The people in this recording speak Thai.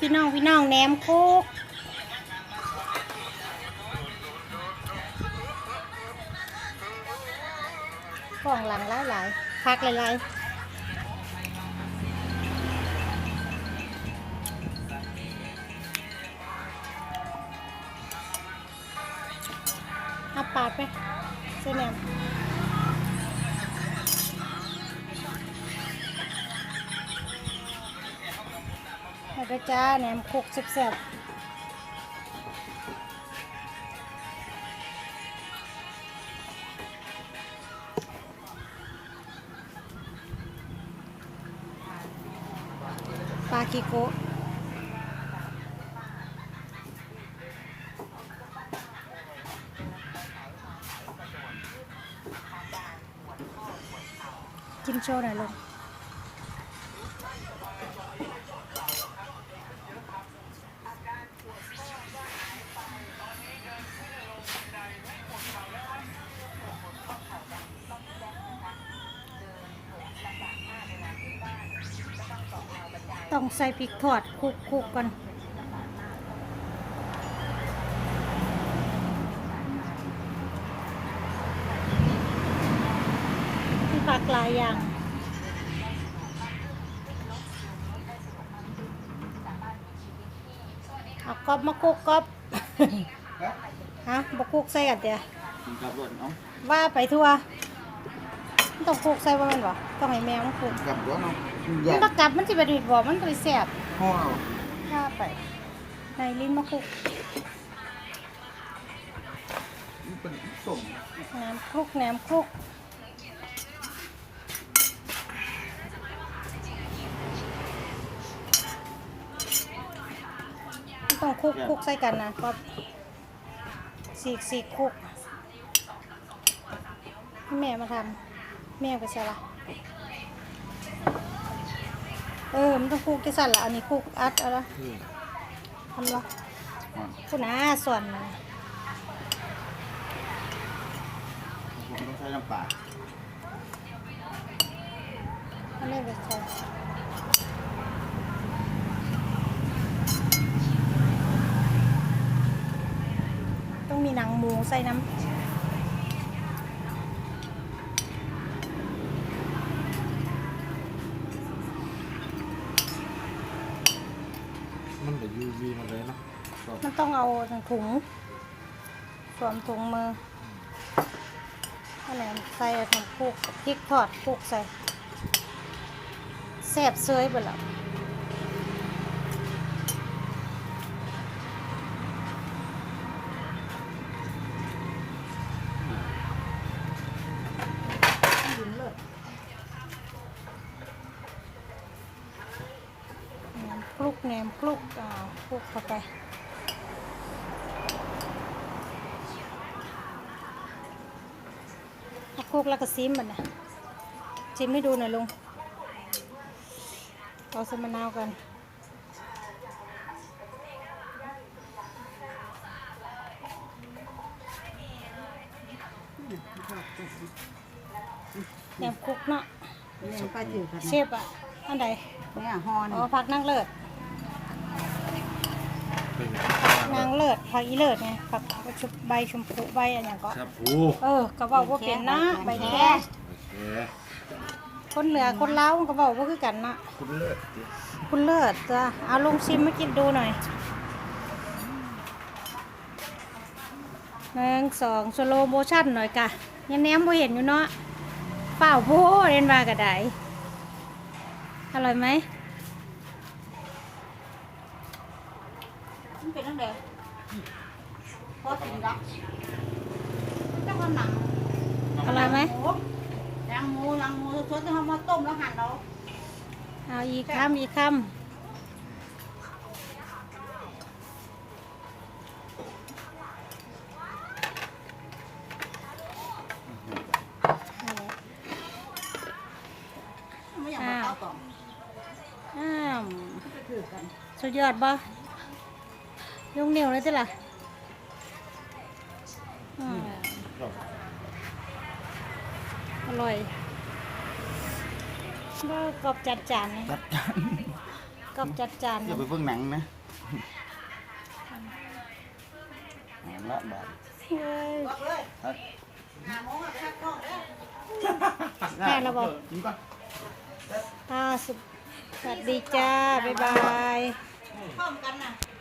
พี่น้องพี่น้องแหนมคุกของหลังหลายหลายพักหลายๆเอาปาดไปเส้นแหนม แล้วก็จ้าแหนมคุกแซ่บๆปลากิโกะจิ้มโชว์หน่อยลง ต้องใส่พริกทอดคลุกๆกก่อนมีผักหลายอย่างเอากรอบมาคลุกกรอบฮะบะคลุกใส่กันเดียว กินกับรถเนาะ ว่าไปทั่วมัน ต้องคลุกใส่ว่ามันบ่ต้องให้แมวมันคลุกกับรถเนาะมัยานกประกับมันจะเป็นบ่มันก็ไปแสบห่อเอาถ้าไปในลิ้นมะคุกมันเป็นส้มน้ำคลุกน้ำคลุกต้องคลุกคลุกใส่กันนะก็สีกสีกคลุกให้แม่มาทำ แม่ไปใส่ละเออ มันต้องคลุกแค่สั่นละอันนี้คลุกอัดเอะไรทำละอ่อนคุณอาส่วนนะผมต้องใช้น้ำปลาอันนี้ไปใส่ต้องมีหนังหมูใส่น้มันจะยูวีมาเลยเนาะก็ำ มันต้องเอาถุง สวมถุงมืออันไหนใส่ถุงคลุกพริกทอดคลุกใส่แซ่บเซยไปแล้วแหนมคลุกแหนมคลุกอ่าคลุกเข้าไป เอา คลุกแล้วก็ซิมมันนะชิมให้ดูหน่อยลุงเอาใส่มะนาวกันแหนมคลุกเนาะยังไปถือกันเชฟอะอันใดเนี่ยฮอนอ๋อผักนางเลิศนางเลิศผักอีเลิศไงผักชุบใบชมพูใบอะไรอย่างก็ครับโอ้เออก็บอกว่าเป็นนะใบแค่โอเคคนเหนือคนลาวมันก็บอกว่าคือกันนะคุณเลิศคุณเลิศจ้ะเอาลงชิมมากินดูหน่อยหนึ่งสองสโลโมชั่นหน่อยกะยังแนมบ่เห็นอยู่เนาะเปล่าโพเรียนมากระไดอร่อยไหม มันเป็นตั้งแต่ พอถึงรักเจ้าคนหนังอร่อยไหมหมูหนังหมูหนังหมูสดๆที่เขามาต้มแล้วหั่นเอาเอาอีกคำอีกคำไม่อยากมาเข้าต่ออ้าสุดยอดบ่ ยงเหนียวเลยจ้ะล่ะอืมอร่อยก็กรอบจัดจานนี่จัดจานก็จัดจานอย่านะไปเบิ่งหนังนะหนังละบาทเฮ้ยบอกเลยครับหาโมงอะไปทักกล้องเด้อแค่ระบบกินก่อนอ่าสุดสวัสดีจ้า บ๊ายบายพร้อมกันน่ะ